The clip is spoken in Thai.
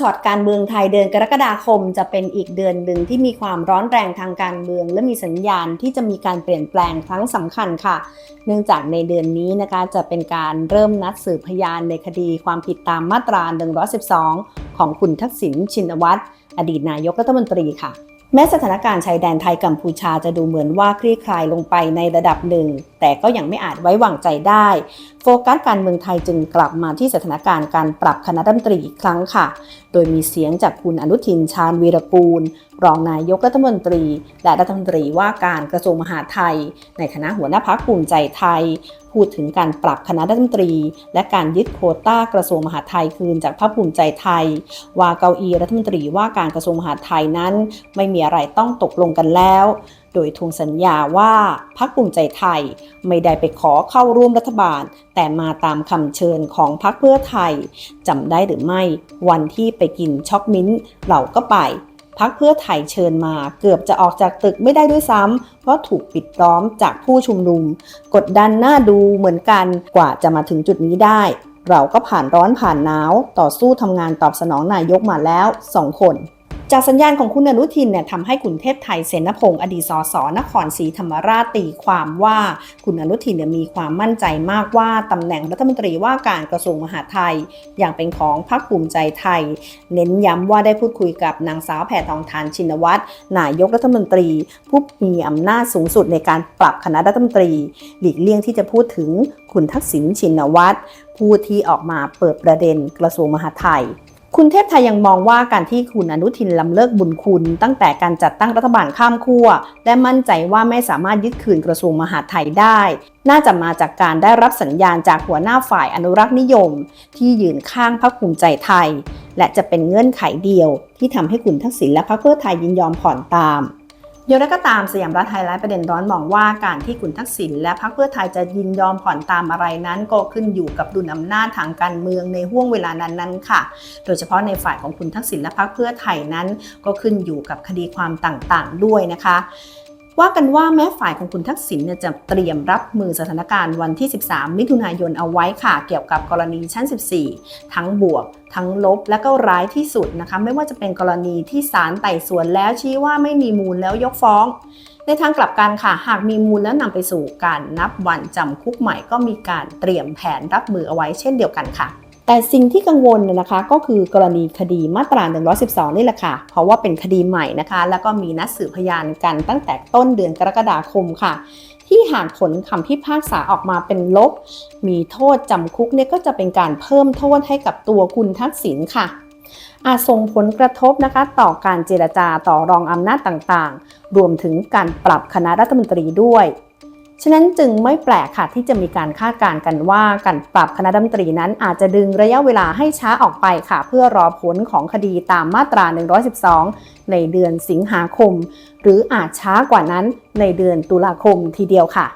ช็อตการเมืองไทยเดือนกรกฎาคม จะเป็นอีกเดือนหนึ่งที่มีความร้อนแรงทางการเมือง และมีสัญญาณที่จะมีการเปลี่ยนแปลงครั้งสำคัญค่ะ เนื่องจากในเดือนนี้นะคะจะเป็นการเริ่มนัดสืบพยานในคดีความผิดตามมาตรา 112 ของคุณทักษิณชินวัตรอดีตนายกรัฐมนตรีค่ะ แม้สถานการณ์ชายแดนไทยกัมพูชาจะดูเหมือนว่าคลี่คลายลงไปในระดับหนึ่ง แต่ก็ยังไม่อาจไว้วางใจได้ โฟกัสการเมืองไทยจึงกลับมาที่สถานการณ์การปรับคณะรัฐมนตรีอีกครั้งค่ะ โดยมีเสียงจากคุณอนุทินชาญวีรกูล รองนายกรัฐมนตรี และรัฐมนตรีว่าการกระทรวงมหาดไทย ในฐานะหัวหน้าพักภูมิใจไทย พูดถึงการปรับคณะรัฐมนตรี และการยึดโควต้ากระทรวงมหาดไทยคืนจากพรรคภูมิใจไทย ว่าเก้าอี้รัฐมนตรีว่าการกระทรวงมหาดไทยนั้น ไม่มีอะไรต้องตกลงกันแล้ว โดยทวงสัญญาว่าพรรคภูมิใจไทย ไม่ได้ไปขอเข้าร่วมรัฐบาล แต่มาตามคำเชิญของพรรคเพื่อไทยจำได้หรือไม่ วันที่ไปกินช็อกมิ้นท์เราก็ไป พักเพื่อไทยเชิญมาเกือบจะออกจากตึกไม่ได้ด้วยซ้ำเพราะถูกปิดล้อมจากผู้ชุมนุม กดดันหน้าดูเหมือนกันกว่าจะมาถึงจุดนี้ได้ เราก็ผ่านร้อนผ่านหนาว ต่อสู้ทำงานตอบสนองนายกมาแล้วสองคน จากสัญญาณของคุณอนุทินเนี่ยทำให้คุณเทพไทยเสนพงศ์อดีตสสนครศรีธรรมราชตีความว่าคุณอนุทินเนี่ยมีความมั่นใจมากว่าตำแหน่งรัฐมนตรีว่าการกระทรวงมหาดไทย อย่างเป็นของพรรคภูมิใจไทย เน้นย้ำว่าได้พูดคุยกับนางสาวแพทองทานชินวัตรนายกรัฐมนตรี ผู้มีอำนาจสูงสุดในการปรับคณะรัฐมนตรี หลีกเลี่ยงที่จะพูดถึงคุณทักษิณชินวัตรผู้ที่ออกมาเปิดประเด็นกระทรวงมหาดไทย คุณเทพไทยยังมองว่าการที่คุณอนุทินลำเลิกบุญคุณ ตั้งแต่การจัดตั้งรัฐบาลข้ามขั้วและมั่นใจว่าไม่สามารถยึดคืนกระทรวงมหาดไทยได้ น่าจะมาจากการได้รับสัญญาณจากหัวหน้าฝ่ายอนุรักษ์นิยม ที่ยืนข้างพรรคภูมิใจไทย และจะเป็นเงื่อนไขเดียว ที่ทำให้คุณทักษิณและพรรคเพื่อไทยยินยอมผ่อนตาม อย่างไรก็ตามสยามรัฐไฮไลท์ประเด็นร้อนมองว่าการที่คุณทักษิณและพรรคเพื่อไทยจะยินยอมผ่อนตามอะไรนั้น ก็ขึ้นอยู่กับดุลอำนาจทางการเมืองในห่วงเวลานั้นๆค่ะ โดยเฉพาะในฝ่ายของคุณทักษิณและพรรคเพื่อไทยนั้น ก็ขึ้นอยู่กับคดีความต่างๆ ด้วยนะคะ ว่ากันว่าแม้ฝ่ายของคุณทักษิณเนี่ยจะเตรียมรับมือสถานการณ์วันที่ 13 มิถุนายนเอาไว้ค่ะ เกี่ยวกับกรณีชั้น 14 ทั้งบวก ทั้งลบและก็ร้ายที่สุดนะคะ ไม่ว่าจะเป็นกรณีที่ศาลไต่สวนแล้วชี้ว่าไม่มีมูลแล้วยกฟ้อง ในทางกลับกันค่ะ หากมีมูลแล้วนำไปสู่การนับวันจำคุกใหม่ก็มีการเตรียมแผนรับมือเอาไว้เช่นเดียวกันค่ะ แต่สิ่งที่กังวลนยนะคะก็คือกรณีคดีมาตรา 112 นี่แหละค่ะ เพราะว่าเป็นคดีใหม่นะคะ แล้วก็มีนัดสืบพยานกันตั้งแต่ต้นเดือนกรกฎาคมค่ะ ที่หากผลคำพิพากษาออกมาเป็นลบ มีโทษจำคุกเนี่ยก็จะเป็นการเพิ่มโทษให้กับตัวคุณทักษิณค่ะอาจส่งผลกระทบนะคะต่อการเจรจาต่อรองอำนาจต่างๆ รวมถึงการปรับคณะรัฐมนตรีด้วย ฉะนั้นจึงไม่แปลกค่ะที่จะมีการคาดการณ์กันว่าการปรับคณะรัฐมนตรีนั้นอาจจะดึงระยะเวลาให้ช้าออกไปค่ะ เพื่อรอผลของคดีตามมาตรา 112 ในเดือนสิงหาคม หรืออาจช้ากว่านั้นในเดือนตุลาคมทีเดียวค่ะ